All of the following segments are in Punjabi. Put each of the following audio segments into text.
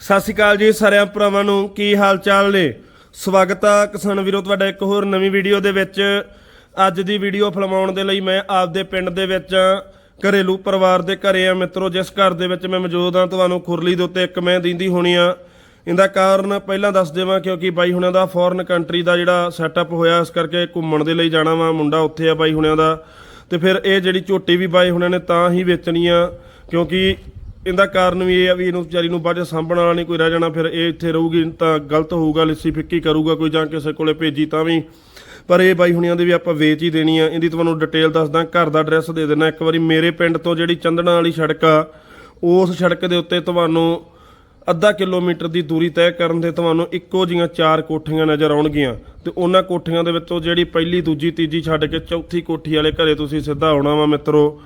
ਸਤਿ ਸ਼੍ਰੀ ਅਕਾਲ ਜੀ ਸਾਰਿਆਂ ਭਰਾਵਾਂ ਨੂੰ ਕੀ ਹਾਲ ਚਾਲ ਨੇ? ਸਵਾਗਤ ਆ ਕਿਸਾਨ ਵੀਰੋ ਤੁਹਾਡਾ ਇੱਕ ਹੋਰ ਨਵੀਂ ਵੀਡੀਓ ਦੇ ਵਿੱਚ। ਅੱਜ ਦੀ ਵੀਡੀਓ ਫਿਲਮਾਉਣ ਦੇ ਲਈ ਮੈਂ ਆਪਦੇ ਪਿੰਡ ਦੇ ਵਿੱਚ ਆਂ, ਘਰੇਲੂ ਪਰਿਵਾਰ ਦੇ ਘਰੇ ਆ ਮਿੱਤਰੋ ਜਿਸ ਘਰ ਦੇ ਵਿੱਚ ਮੈਂ ਮੌਜੂਦ ਆ ਤੁਹਾਨੂੰ ਖੁਰਲੀ ਦੇ ਉੱਤੇ ਇੱਕ ਮੈਂ ਦਿੰਦੀ ਹੋਣੀ ਆ। ਇਹਦਾ ਕਾਰਨ ਪਹਿਲਾਂ ਦੱਸ ਦੇਵਾਂ ਕਿਉਂਕਿ ਬਾਈ ਹੁਣਿਆਂ ਦਾ ਫੋਰਨ ਕੰਟਰੀ ਦਾ ਜਿਹੜਾ ਸੈਟਅਪ ਹੋਇਆ ਇਸ ਕਰਕੇ ਘੁੰਮਣ ਦੇ ਲਈ ਜਾਣਾ ਵਾ ਮੁੰਡਾ ਉੱਥੇ ਆ ਬਾਈ ਹੁਣਿਆਂ ਦਾ। ਤੇ ਫਿਰ ਇਹ ਜਿਹੜੀ ਝੋਟੀ ਵੀ ਬਾਈ ਹੁਣਿਆਂ ਨੇ ਤਾਂ ਹੀ ਵੇਚਣੀ ਆ ਕਿਉਂਕਿ ਇਹਦਾ ਕਾਰਨ ਵੀ ਇਹ ਆ ਵੀ ਇਹਨੂੰ ਵਿਚਾਰੀ ਨੂੰ ਬਾਅਦ 'ਚ ਸਾਂਭਣ ਵਾਲਾ ਨਹੀਂ, ਕੋਈ ਰਹਿ ਜਾਣਾ, ਫਿਰ ਇਹ ਇੱਥੇ ਰਹੂਗੀ, ਤਾਂ ਗਲਤ ਹੋਊਗਾ, ਲਿੱਸੀ ਫਿੱਕੀ ਕਰੂਗਾ ਕੋਈ ਜਾਂ ਕਿਸੇ ਕੋਲੇ ਭੇਜੀ ਤਾਂ ਵੀ। ਪਰ ਇਹ ਬਾਈ ਹੁਣਿਆਂ ਦੇ ਵੀ ਆਪਾਂ ਵੇਚ ਹੀ ਦੇਣੀ ਆ। ਇਹਦੀ ਤੁਹਾਨੂੰ ਡਿਟੇਲ ਦੱਸਦਾ, ਘਰ ਦਾ ਐਡਰੈਸ ਦੇ ਦੇਣਾ ਇੱਕ ਵਾਰੀ ਮੇਰੇ ਪਿੰਡ ਤੋਂ ਜਿਹੜੀ ਚੰਦਣਾ ਵਾਲੀ ਸੜਕ ਆ, ਉਸ ਸੜਕ ਦੇ ਉੱਤੇ ਤੁਹਾਨੂੰ ਅੱਧਾ ਕਿਲੋਮੀਟਰ ਦੀ ਦੂਰੀ ਤੈਅ ਕਰਨ ਤੇ ਤੁਹਾਨੂੰ ਇੱਕੋ ਜੀਆਂ ਚਾਰ ਕੋਠੀਆਂ ਨਜ਼ਰ ਆਉਣਗੀਆਂ। ਤੇ ਉਹਨਾਂ ਕੋਠੀਆਂ ਦੇ ਵਿੱਚੋਂ ਜਿਹੜੀ ਪਹਿਲੀ, ਦੂਜੀ, ਤੀਜੀ ਛੱਡ ਕੇ ਚੌਥੀ ਕੋਠੀ ਵਾਲੇ ਘਰੇ ਤੁਸੀਂ ਸਿੱਧਾ ਆਉਣਾ ਵਾ ਮਿੱਤਰੋ।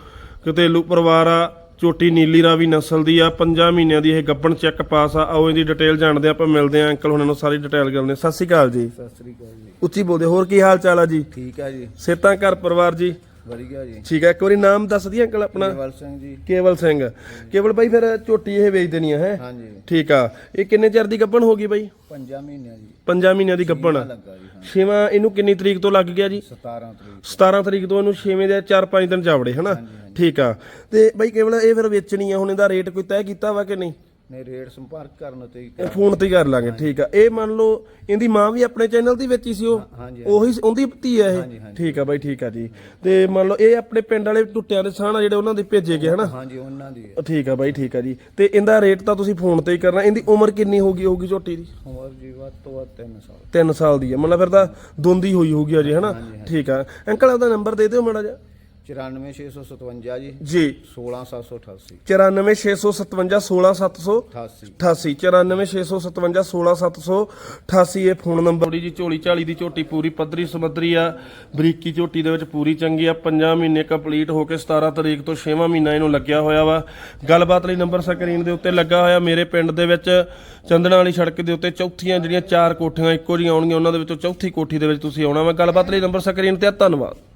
ਘਰੇਲੂ ਪਰਿਵਾਰ ਆ ਝੋਟੀ ਨੀਲੀ ਰਾਵੀ ਨਸਲ ਦੀ ਆ। ਪੰਜਾਂ ਮਹੀਨਿਆਂ ਦੀ ਇਹ ਗੱਬਣ ਚੈੱਕ ਪਾਸ ਆ। ਆਓ ਇਹਦੀ ਡਿਟੇਲ ਜਾਣਦੇ ਆਪਾਂ ਮਿਲਦੇ ਆ ਅੰਕਲ ਹੁਣਾਂ ਨੂੰ ਸਾਰੀ ਡਿਟੇਲ ਕਰਦੇ ਸਤਿ ਸ਼੍ਰੀ ਅਕਾਲ ਜੀ। ਸਤਿ ਸ੍ਰੀ ਅਕਾਲ ਜੀ। ਉੱਚੀ ਬੋਲਦੇ ਹੋਰ ਕੀ ਹਾਲ ਚਾਲ ਆ ਜੀ? ਠੀਕ ਆ ਜੀ। ਸੇਤਾਂ ਘਰ ਪਰਿਵਾਰ ਜੀ? ਵਧੀਆ ਜੀ। ਠੀਕ ਹੈ ਇੱਕ ਵਾਰੀ ਨਾਮ ਦੱਸ ਦੀ ਅੰਕਲ ਆਪਣਾ। ਕੇਵਲ ਸਿੰਘ ਜੀ। ਕੇਵਲ ਸਿੰਘ। ਕੇਵਲ ਬਾਈ ਫਿਰ ਝੋਟੀ ਇਹ ਵੇਚ ਦੇਣੀ ਆ ਹੈ? ਹਾਂਜੀ। ਠੀਕ ਆ। ਇਹ ਕਿੰਨੇ ਚਿਰ ਦੀ ਗੱਬਣ ਹੋ ਗਈ ਬਾਈ? ਪੰਜਾਂ ਮਹੀਨਿਆਂ ਜੀ। ਪੰਜਾਂ ਮਹੀਨਿਆਂ ਦੀ ਗੱਬਣ ਆ ਲੱਗਾ ਜੀ ਹਾਂ ਛੇਵਾਂ ਇਹਨੂੰ ਕਿੰਨੀ ਤਰੀਕ ਤੋਂ ਲੱਗ ਗਿਆ ਜੀ? 17 ਤਰੀਕ 17 ਤਰੀਕ ਤੋਂ ਇਹਨੂੰ ਛੇਵੇਂ ਦੇ 4-5 ਦਿਨ ਚਾਵੜੇ ਹਨਾ? ਠੀਕ ਆ। ਤੇ ਬਾਈ ਕੇਵਲ ਇਹ ਫਿਰ ਵੇਚਣੀ ਆ ਹੁਣ ਇਹਦਾ ਰੇਟ ਕੋਈ ਤੈਅ ਕੀਤਾ ਵਾ ਕਿ ਨਹੀਂ? ਨੇ ਰੇਟ ਸੰਪਰਕ ਕਰਨ ਤੇ ਹੀ ਇਹ ਫੋਨ ਤੇ ਹੀ ਕਰ ਲਾਂਗੇ ਠੀਕ ਆ। ਇਹ ਮੰਨ ਲਓ ਇਹਦੀ ਮਾਂ ਵੀ ਆਪਣੇ ਚੈਨਲ ਦੀ ਵੇਚੀ ਸੀ ਉਹ? ਹਾਂਜੀ ਉਹੀ ਉਹਦੀ ਧੀ ਆ ਹਾਂਜੀ, ਇਹ? ਹਾਂਜੀ। ਠੀਕ ਆ ਬਾਈ ਠੀਕ ਆ ਜੀ। ਤੇ ਮੰਨ ਲਓ ਇਹ ਆਪਣੇ ਪਿੰਡ ਵਾਲੇ ਟੁੱਟਿਆਂ ਦੇ ਸਾਹ ਜਿਹੜੇ ਉਹਨਾਂ ਦੇ ਭੇਜੇ ਗਏ ਹਨਾ? ਹਾਂਜੀ ਉਹਨਾਂ ਦੀ। ਹੈ। ਉਹ ਠੀਕ ਆ ਬਾਈ ਠੀਕ ਆ ਜੀ। ਤੇ ਇਹਦਾ ਰੇਟ ਤਾਂ ਤੁਸੀਂ ਫੋਨ ਤੇ ਹੀ ਕਰਨਾ। ਇਹਦੀ ਉਮਰ ਕਿੰਨੀ ਹੋਗੀ ਹੋਗੀ ਝੋਟੀ ਦੀ? ਉਮਰ ਜੀ ਵੱਧ ਤੋਂ ਵੱਧ 3 ਸਾਲ। 3 ਸਾਲ ਦੀ ਹੈ ਮਤਲਬ ਫਿਰ ਤਾਂ ਦੋਂਦੀ ਹੋਈ ਹੋਗੀ ਅਜੇ ਹਨਾ? ਠੀਕ ਆ। ਅੰਕਲ ਆਪਦਾ ਨੰਬਰ ਦੇ ਦਿਓ ਮਾੜਾ ਜਿਹਾ। 94657 ਜੀ। ਜੀ। 16788 94657 16788 88 94657 16788 ਇਹ ਫੋਨ ਨੰਬਰ। ਜੀ ਝੋਲੀ ਝਾਲੀ ਦੀ ਝੋਟੀ ਪੂਰੀ ਪੱਧਰੀ ਸਮੱਧਰੀ ਆ। ਬਰੀਕੀ ਝੋਟੀ ਦੇ ਵਿੱਚ ਪੂਰੀ ਚੰਗੀ ਆ। 5 ਮਹੀਨੇ ਕੰਪਲੀਟ ਹੋ ਕੇ 17 ਤਰੀਕ ਤੋਂ 6ਵਾਂ ਮਹੀਨਾ ਇਹਨੂੰ ਲੱਗਿਆ ਹੋਇਆ ਵਾ। ਗੱਲਬਾਤ ਲਈ ਨੰਬਰ ਸਕਰੀਨ ਦੇ ਉੱਤੇ ਲੱਗਾ ਹੋਇਆ। ਮੇਰੇ ਪਿੰਡ ਦੇ ਵਿੱਚ ਚੰਦਨਾ ਵਾਲੀ ਸੜਕ ਦੇ ਉੱਤੇ ਚੌਥੀਆਂ ਜਿਹੜੀਆਂ ਚਾਰ ਕੋਠੀਆਂ ਇੱਕੋ ਜਿਹੀਆਂ ਆਉਣਗੀਆਂ ਉਹਨਾਂ ਦੇ ਵਿੱਚੋਂ ਚੌਥੀ ਕੋਠੀ ਦੇ ਵਿੱਚ ਤੁਸੀਂ ਆਉਣਾ ਵਾ। ਗੱਲਬਾਤ ਲਈ ਨੰਬਰ ਸਕਰੀਨ ਤੇ ਧੰਨਵਾਦ।